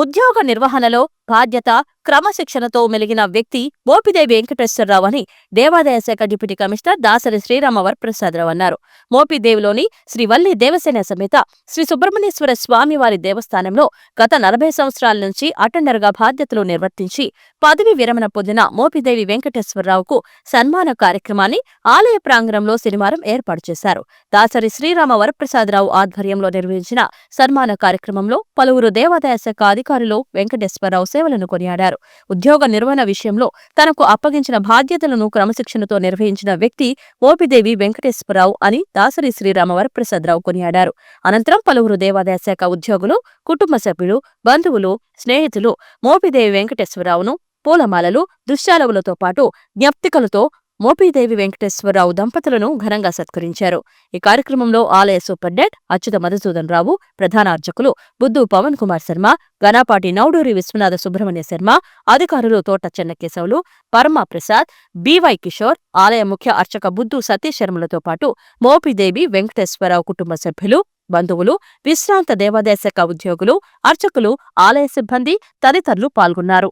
ఉద్యోగ నిర్వహణలో బాధ్యత క్రమశిక్షణతో మెలిగిన వ్యక్తి మోపిదేవి వెంకటేశ్వరరావు అని దేవాదాయ శాఖ డిప్యూటీ కమిషనర్ దాసరి శ్రీరామ ప్రసాదరావు అన్నారు. మోపిదేవిలోని శ్రీవల్లి దేవసేన సమేత శ్రీ సుబ్రహ్మణ్యేశ్వర స్వామి వారి దేవస్థానంలో గత నలభై సంవత్సరాల నుంచి అటెండర్గా బాధ్యతలు నిర్వర్తించి పదవి విరమణ పొందిన మోపిదేవి వెంకటేశ్వరరావుకు సన్మాన కార్యక్రమాన్ని ఆలయ ప్రాంగణంలో శనివారం ఏర్పాటు చేశారు. దాసరి శ్రీరామ వరప్రసాదరావు ఆధ్వర్యంలో నిర్వహించిన సన్మాన కార్యక్రమంలో పలువురు దేవాదాయ శాఖ అధికారులు వెంకటేశ్వరరావు సేవలను కొనియాడారు. ఉద్యోగ నిర్వహణ విషయంలో తనకు అప్పగించిన బాధ్యతలను క్రమశిక్షణతో నిర్వహించిన వ్యక్తి ఓపిదేవి వెంకటేశ్వరరావు అని దాసరి శ్రీరామ వరప్రసాదరావు కొనియాడారు. అనంతరం పలువురు దేవాదాయ శాఖ ఉద్యోగులు కుటుంబ సభ్యులు బంధువులు స్నేహితులు మోపిదేవి వెంకటేశ్వరరావును పూలమాలలు దృశ్యాలవులతో పాటు జ్ఞప్తికలతో మోపిదేవి వెంకటేశ్వరరావు దంపతులను ఘనంగా సత్కరించారు. ఈ కార్యక్రమంలో ఆలయ సూపరింటెండెంట్ అచ్యుత మధుసూదన్ రావు ప్రధాన అర్చకులు బుద్దు పవన్ కుమార్ శర్మ గనాపాటి నౌడూరి విశ్వనాథ సుబ్రహ్మణ్య శర్మ అధికారులు తోట చెన్నకేశవులు పరమ ప్రసాద్ బివై కిషోర్ ఆలయ ముఖ్య అర్చక బుద్దు సతీష్ శర్మలతో పాటు మోపిదేవి వెంకటేశ్వరరావు కుటుంబ సభ్యులు బంధువులు విశ్రాంత దేవాదాయ శాఖ ఉద్యోగులు అర్చకులు ఆలయ సిబ్బంది తదితరులు పాల్గొన్నారు.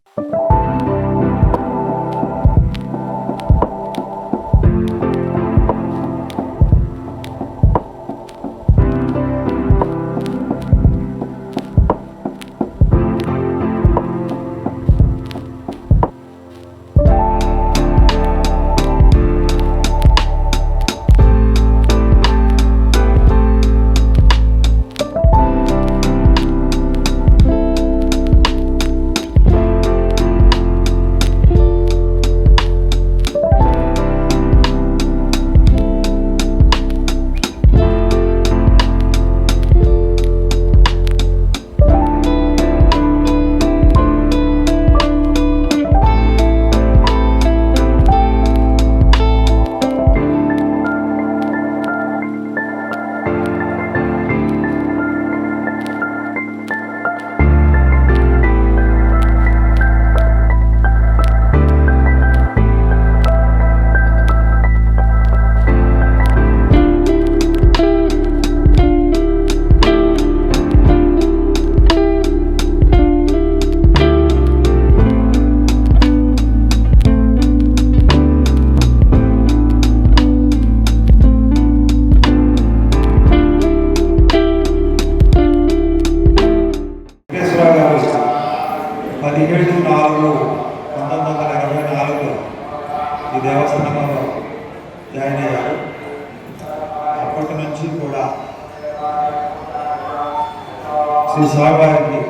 శ్రీ స్వామివారికి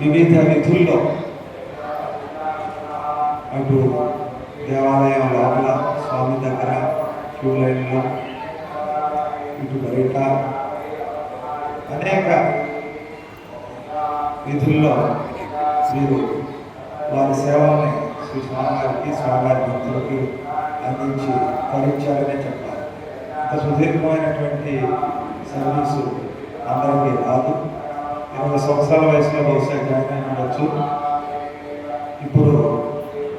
వివిధ విధుల్లో అటు దేవాలయం లోపల స్వామి దగ్గర క్యూ లైన్లో ఇటు బయట అనేక విధుల్లో మీరు వారి సేవల్ని శ్రీ స్వామివారికి స్వామివారి భక్తులకి అందించి భరించారనే చెప్పాలి. ఇంత సుదీర్ఘమైనటువంటి సర్వీసు అందరికీ రాదు. ఇరవై సంవత్సరాల వయసులో బహుశా జాయిన్ అయి ఉండొచ్చు. ఇప్పుడు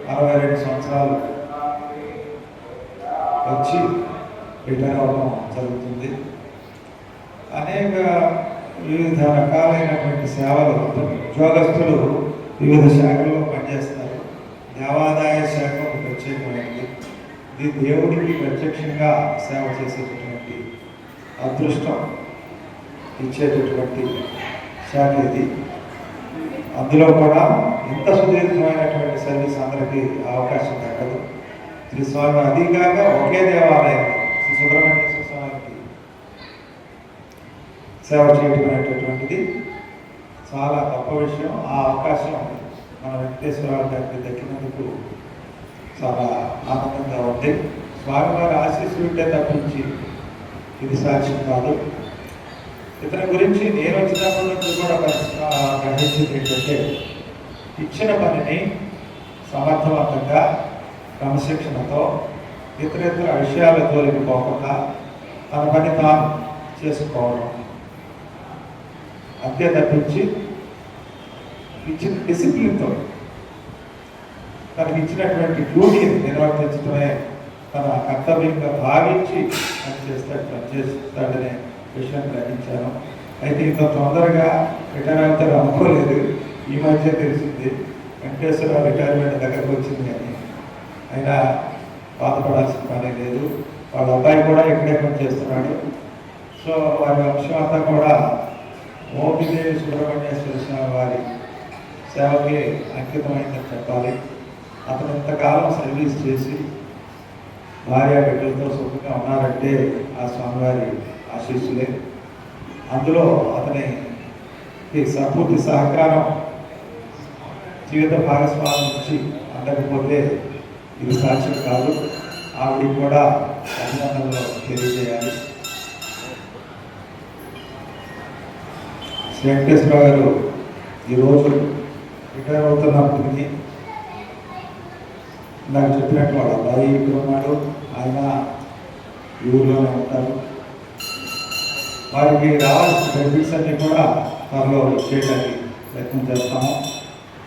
అరవై రెండు సంవత్సరాలు వచ్చి రిటైర్ అవ్వడం జరుగుతుంది. అనేక వివిధ రకాలైనటువంటి సేవలు ఉద్యోగస్తులు వివిధ శాఖల్లో పనిచేస్తారు. దేవాదాయ శాఖ ఒక ప్రత్యేకమైనది. ఇది దేవుడికి ప్రత్యక్షంగా సేవ చేసేటటువంటి అదృష్టం. ఇచ్చేటటువంటి శాఖ ఇది అందులో కూడా ఇంత సుదీర్ఘమైనటువంటి సర్వీస్ అందరికీ అవకాశం దక్కదు. శ్రీ స్వామి అది కాక ఒకే దేవాలయం శ్రీ సుబ్రహ్మణ్యేశ్వర స్వామికి సేవ చేయటం అనేటటువంటిది చాలా గొప్ప విషయం. ఆ అవకాశం మన వెంకటేశ్వరరావు గారికి దక్కినందుకు చాలా ఆనందంగా ఉంది. స్వామివారి ఆశీస్సులు ఉంటే తప్పించి ఇది సాధ్యం కాదు. ఇతని గురించి నేను వచ్చినప్పుడు కూడా గ్రహించింది ఏంటంటే ఇచ్చిన పనిని సమర్థవంతంగా క్రమశిక్షణతో ఇతర ఇతర విషయాల జోలికి పోకుండా తన పని తాను చేసుకోవడం అంతే తప్పించి ఇచ్చిన డిసిప్లిన్తో తనకి ఇచ్చినటువంటి డ్యూటీని నిర్వర్తించడమే తన కర్తవ్యంగా భావించి పని చేస్తాడు చేస్తాడనే విషయం గ్రహించాను. అయితే ఇంత తొందరగా రిటైర్ అవుతారు అనుకోలేదు ఈ మధ్య తెలిసింది వెంకటేశ్వరరావు రిటైర్మెంట్ దగ్గరకు వచ్చింది కానీ అయినా బాధపడాల్సిన పని లేదు. వాళ్ళ అబ్బాయి కూడా ఇక్కడే పనిచేస్తున్నాడు. సో వారి వంశం అంతా కూడా మోపిదేవి సుబ్రహ్మణ్యేశ్వర స్వామి వారి సేవకి అంకితమైందని చెప్పాలి. అతను ఇంతకాలం సర్వీస్ చేసి భార్య బిడ్డలతో సుఖంగా ఉన్నారంటే ఆ స్వామివారి ఆశీస్సులే అందులో అతని ఈ సంపూర్తి సహకారం జీవిత భాగస్వామి నుంచి అందకపోతే ఇది సాధ్యం కాదు. ఆవిడ కూడా అభినందనలో తెలియజేయాలి. శ్రీ వెంకటేశ్వరరావు గారు ఈరోజు రిటైర్ అవుతున్నప్పటికీ నాకు చెప్పినట్టు వాడు అబ్బాయి ఇక్కడ ఉన్నాడు. ఆయన ఊరిలోనే ఉంటారు. వారికి రావాల్సిన బెనిఫిట్స్ అన్ని కూడా త్వరలో చేయడానికి ప్రయత్నం చేస్తాము.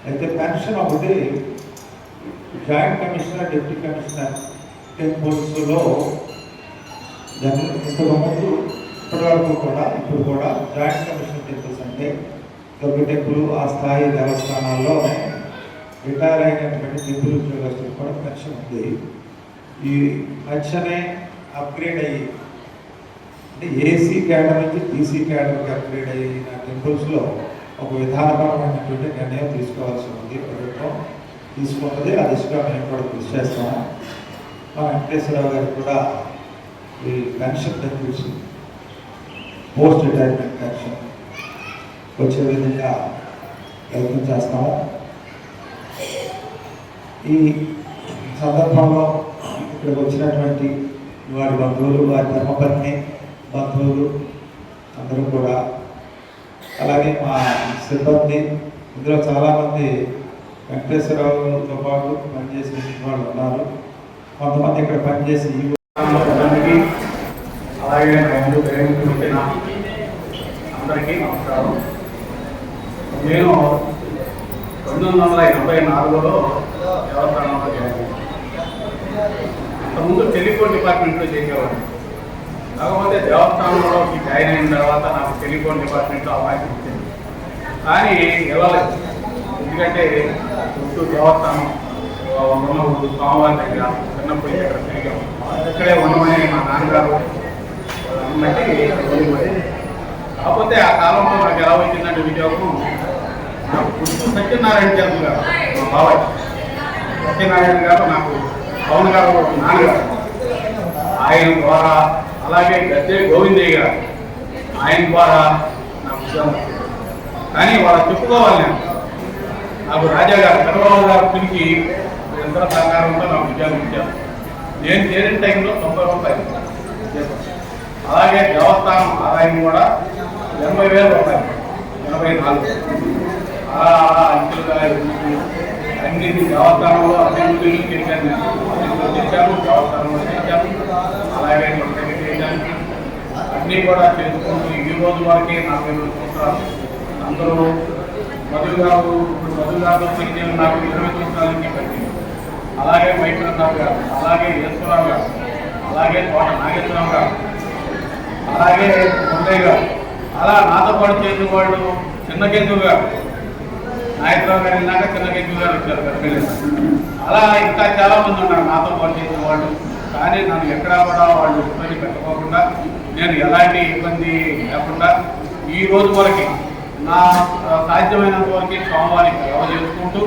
అయితే పెన్షన్ ఒకటి జాయింట్ కమిషనర్ డిప్యూటీ కమిషనర్ టెంపుల్స్లో జనరల్ ఇంతకు ముందు ఇప్పటి వరకు కూడా ఇప్పుడు కూడా జాయింట్ కమిషనర్ టెంపుల్స్ అంటే దుర్గ టెంపుల్ ఆ స్థాయి దేవస్థానాల్లో రిటైర్ అయినటువంటి టెంపుల్ ఉద్యోగస్తులు కూడా పెన్షన్ ఉంది. ఈ మధ్యనే అప్గ్రేడ్ అయ్యి అంటే ఏసీ క్యాడర్ నుంచి బీసీ క్యాడర్కి అప్గ్రేడ్ అయిన టెంపుల్స్లో ఒక విధానపరమైనటువంటి నిర్ణయం తీసుకోవాల్సి ఉంది. ప్రభుత్వం తీసుకున్నది ఆ దిశగా మేము కూడా కృషి చేస్తాము. మా వెంకటేశ్వరరావు గారికి కూడా ఈ పెన్షన్ తగ్గించి పోస్ట్ రిటైర్మెంట్ పెన్షన్ వచ్చే విధంగా ప్రయత్నం చేస్తాము. ఈ సందర్భంలో ఇక్కడికి వచ్చినటువంటి వారి బంధువులు వారి ధర్మపత్ని బంధువులు అందరూ కూడా. అలాగే మా సిబ్బంది ఇందులో చాలామంది వెంకటేశ్వరరావుతో పాటు పనిచేసిన వాళ్ళు ఉన్నారు. కొంతమంది ఇక్కడ పనిచేసి అందరికీ అలాగే ముందు అందరికీ నమస్కారం. నేను పంతొమ్మిది వందల ఎనభై నాలుగులో దేవస్థానంలో జాయిన్ అయ్యాను. అంతకుముందు టెలిఫోన్ డిపార్ట్మెంట్లో చేసేవాడిని. కాకపోతే దేవస్థానంలో జాయిన్ అయిన తర్వాత నాకు టెలిఫోన్ డిపార్ట్మెంట్లో అవకాశం ఇచ్చింది కానీ వెళ్ళలేదు. ఎందుకంటే చుట్టూ దేవస్థానం ఉన్నప్పుడు స్వామివారి దగ్గర చిన్నప్పుడు ఇక్కడ తిరిగాం. ఇక్కడే ఉండమని మా నాన్నగారు బట్టి కాకపోతే ఆ కాలంలో నాకు ఎలా వచ్చిందంటే ఉద్యోగం నాకు గుర్తు సత్యనారాయణ చంద్ర గారు మా బాబాయ్. సత్యనారాయణ గారు నాకు పవన్ గారు నాన్నగారు. ఆయన ద్వారా అలాగే గద్దె గోవిందయ్య గారు. ఆయన ద్వారా నాకు కానీ వాళ్ళు చెప్పుకోవాలి నేను నాకు రాజా గారు చంద్రబాబు గారు పిలిచి ఎంత సహకారంతో నాకు ఉద్యోగం ఇచ్చారు. నేను చేరిన టైంలో తొంభై రూపాయలు అలాగే దేవస్థానం ఆదాయం కూడా ఎనభై వేల రూపాయలు ఎనభై నాలుగు. అలా అలా అంకెలుగా అన్ని దేవస్థానంలో అభివృద్ధులు చేశాను నేను. అభివృద్ధి దేవస్థానంలో చేశాను. అలాగే అన్నీ కూడా చేసుకుంటూ ఈ రోజు వరకే నాకు ఇరవై సంవత్సరాలు. అందరూ మధు గారు ఇప్పుడు మధు గారు పరిచయం నాకు ఇరవై సంవత్సరాల నుంచి పెట్టింది అలాగే వైకుంఠరావు గారు అలాగే ఈశ్వరరావు గారు అలాగే తోట నాగేశ్వరరావు గారు అలాగే మురళయ్య గారు అలా నాతో పాటు చేసిన వాళ్ళు చిన్న కేంద్రు గారు. నాయకరావు గారు వెళ్ళాక చిన్న గారు వచ్చారు గర్భిణి అలా ఇంకా చాలా మంది ఉన్నారు నాతో పాటు చేసిన వాళ్ళు. కానీ నన్ను ఎక్కడా కూడా వాళ్ళు ఇబ్బంది పెట్టుకోకుండా నేను ఎలాంటి ఇబ్బంది లేకుండా ఈ రోజు వరకు నా సాధ్యమైనంత వరకు స్వామివారికి సేవ చేసుకుంటూ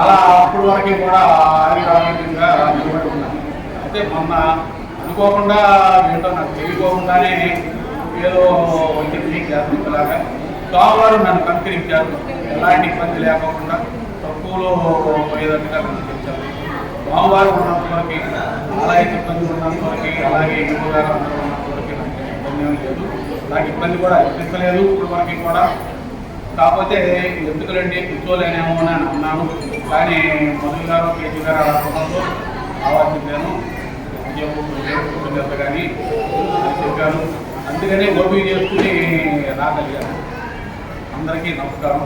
అలా అప్పుడు వరకు కూడా ఆరోగ్యంగా నిలబడి ఉన్నాను అయితే మొన్న అనుకోకుండా ఏంటో నాకు తెలియకోకుండానే ఏదో వచ్చింది చేస్తున్నలాగా స్వామివారు నన్ను కనుకరించారు. ఎలాంటి ఇబ్బంది లేకుండా తక్కువలో ఏదంటే కనుకరించారు. స్వామివారు ఉన్నంత వరకు అలాగే ఇబ్బంది ఉన్నంత వరకు అలాగే ఇంకో గారు అందరూ ఉన్నంత వరకు నాకు ఇబ్బంది ఏమీ లేదు. నాకు ఇబ్బంది కూడా అనిపించలేదు. ఇప్పుడు మనకి కూడా కాకపోతే ఎందుకులండి కూర్చోలేనేమో అని అన్నాను. కానీ మధు గారు కేజీ గారు అలా ఉండడంతో ఆలోచించాను కానీ చెప్పాను. అందుకనే ఓపిక చేసుకుని రాగలిగాను. అందరికీ నమస్కారం.